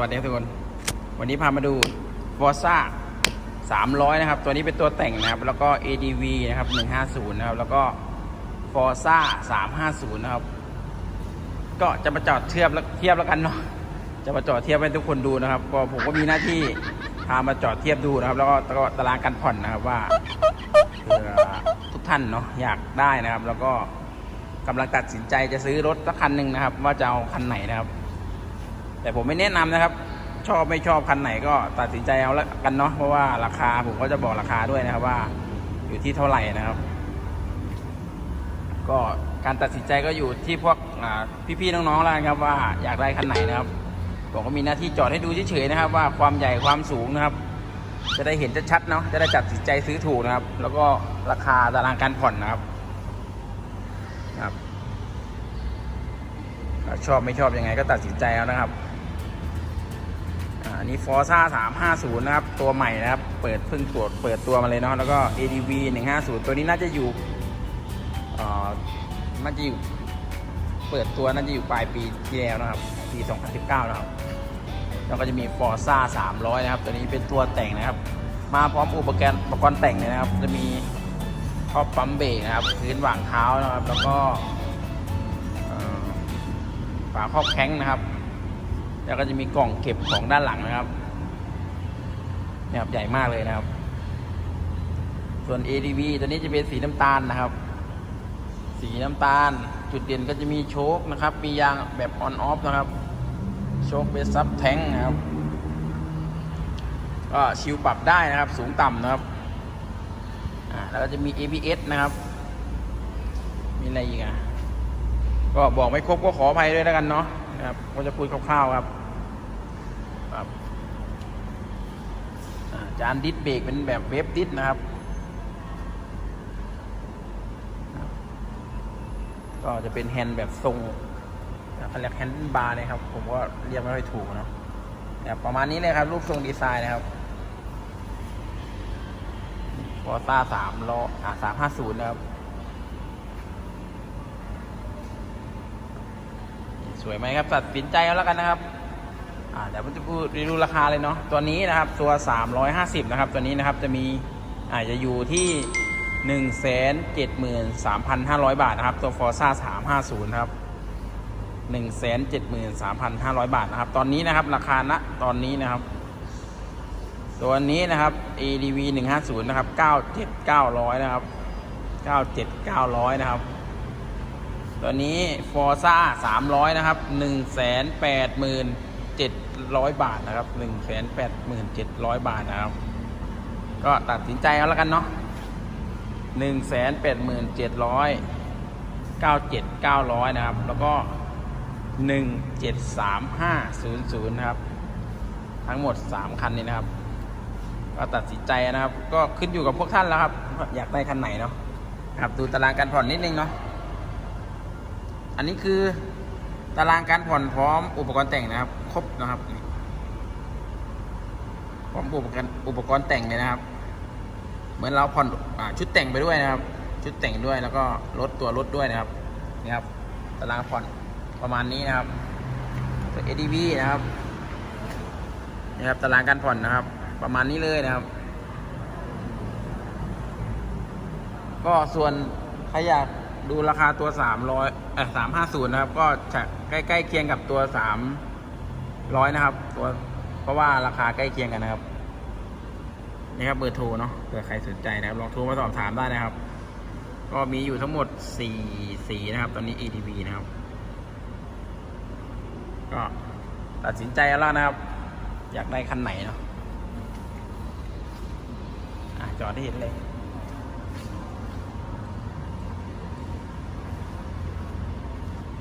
สวัสดีครับทุกคน วันนี้พามาดู Forza 300 นะครับ ตัวนี้เป็นตัวแต่งนะครับ แล้วก็ ADV นะครับ 150 นะครับ แล้วก็ Forza 350 นะครับ ก็จะมาจอดเทียบแล้วเทียบแล้วกันเนาะ จะมาจอดเทียบให้ทุกคนดูนะครับ ก็ผมก็มีหน้าที่พามาจอดเทียบดูนะครับ แล้วก็ตารางการผ่อนนะครับว่าทุกท่านเนาะอยากได้นะครับ แล้วก็กำลังตัดสินใจจะซื้อรถสักคันหนึ่งนะครับ ว่าจะเอาคันไหนนะครับ แต่ผมไม่แนะนำนะครับ ชอบไม่ชอบคันไหนก็ตัดสินใจเอาละกันเนาะเพราะว่าราคาผมก็จะบอกราคาด้วยนะครับว่า อยู่ที่เท่าไหร่นะครับ ก็การตัดสินใจก็อยู่ที่พวกพี่ๆน้องๆแล้วครับว่าอยากได้คันไหนนะครับผมก็มีหน้าที่จอดให้ดูเฉยๆนะครับ ว่าความใหญ่ความสูงนะครับ จะได้เห็นชัดๆเนาะจะได้จัดสินใจซื้อถูกนะครับ แล้วก็ราคาตารางการผ่อนนะครับครับชอบไม่ชอบยังไงก็ตัดสินใจเอานะครับ อันนี้ฟอร์ซ่า350นะครับ ตัวใหม่นะครับ เปิดเพิ่งตรวจเปิดตัวมาเลยเนาะแล้วก็ ADV 150ตัวนี้น่าจะอยู่เอ่อน่าจะอยู่ เปิดตัวน่าจะอยู่ปลายปีที่แล้วนะครับ ปี2019นะครับ แล้วก็จะมี Forza 300นะครับ ตัวนี้เป็นตัวแต่งนะครับ มาพร้อมอุปกรณ์อุปกรณ์แต่งเลยนะครับ จะมีท่อปั๊มเบรกนะครับพื้นหว่างเท้านะครับ แล้วก็ฝาครอบแข้งนะครับ แล้วก็จะมีกล่องเก็บของด้านหลังนะครับเนี่ยครับใหญ่มากเลยนะครับ ส่วน ADV ตัวนี้จะเป็นสีน้ำตาลนะครับ สีน้ำตาล จุดเด่นก็จะมีโชคนะครับ มียางแบบออนออฟนะครับ โชคเป็นซับแทงนะครับ ก็ชิวปรับได้นะครับ สูงต่ำนะครับอ่าแล้วก็จะมี ABS นะครับ มีอะไรอีกอะก็บอกไม่ครบก็ขออภัยด้วยแล้วกันเนาะ นะครับก็จะพูดคร่าวๆครับครับจานดิสเบรกเป็นแบบเวฟดิสนะครับ ก็จะเป็นแฮนด์แบบทรงเขาเรียกแฮนด์บาร์นะครับ ผมก็เรียกไม่ค่อยถูกเนาะแบบประมาณนี้เลยครับ รูปทรงดีไซน์นะครับฟอร์ซ่าสามล้ออ่าสามห้าศูนย์นะครับ สวยไหมครับตัดสินใจเอาแล้วกันนะครับอ่าเดี๋ยวผมจะพูดรีวิวราคาเลยเนาะตัวนี้นะครับตัว 350 นะครับ ตัวนี้นะครับจะมีอาจจะอยู่ที่ 173,500 บาทนะครับ ตัว Forza 350นะครับ 173,500 บาทนะครับ ตอนนี้นะครับ ราคาณตอนนี้นะครับ ตัวนี้นะครับ ADV 150 นะครับ 97,900 นะครับ 97,900 นะครับ ตัวนี้ Forza 300นะครับ187,700บาทนะครับ187,700บาทนะครับ ก็ตัดสินใจเอาแล้วกันเนาะ187,700 97,900นะครับ แล้วก็173,500นะครับ ทั้งหมด3คันนี้นะครับ ก็ตัดสินใจนะครับ ก็ขึ้นอยู่กับพวกท่านแล้วครับ อยากได้คันไหนเนาะครับดูตารางการผ่อนนิดนึงเนาะ อันนี้คือตารางการผ่อนพร้อมอุปกรณ์แต่งนะครับ ครบนะครับพร้อมอุปกรณ์อุปกรณ์แต่งเลยนะครับ เหมือนเราผ่อนอชุดแต่งไปด้วยนะครับ ชุดแต่งด้วยแล้วก็ลดตัวรถด้วยนะครับนี่ครับตารางผ่อนประมาณนี้นะครับตัว ADV นะครับนี่ครับตารางการผ่อนนะครับ ประมาณนี้เลยนะครับ ก็ส่วนใครอยาก ดูราคาตัว300เอ่อ350นะครับ ก็จะใกล้ๆเคียงกับตัว300นะครับ ตัวเพราะว่าราคาใกล้เคียงกันนะครับนี่ครับเบอร์โทรเนาะเผื่อใครสนใจนะครับ ลองโทรมาสอบถามได้นะครับ ก็มีอยู่ทั้งหมด4สีนะครับ ตอนนี้ ATV นะครับ ก็ตัดสินใจแล้วนะครับ อยากได้คันไหนเนาะอะจอดที่เห็นเลย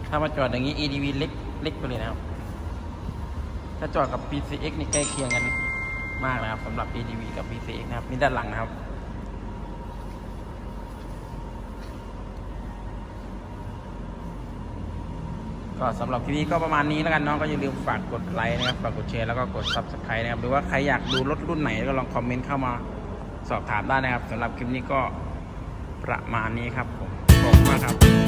ถ้ามาจอดอย่างนี้ EDV เล็กเล็กไปเลยนะครับ ถ้าจอดกับ PCX นี่ใกล้เคียงกันมากนะครับสำหรับ EDV กับ PCX นะครับนี่ด้านหลังนะครับก็สำหรับคลิปนี้ก็ประมาณนี้แล้วกันเนาะก็อย่าลืมฝากกดไลค์นะครับฝากกดแชร์แล้วก็กด Subscribe นะครับหรือว่าใครอยากดูรถรุ่นไหนก็ลองคอมเมนต์เข้ามาสอบถามได้นะครับสำหรับคลิปนี้ก็ประมาณนี้ครับผมขอบคุณมากครับ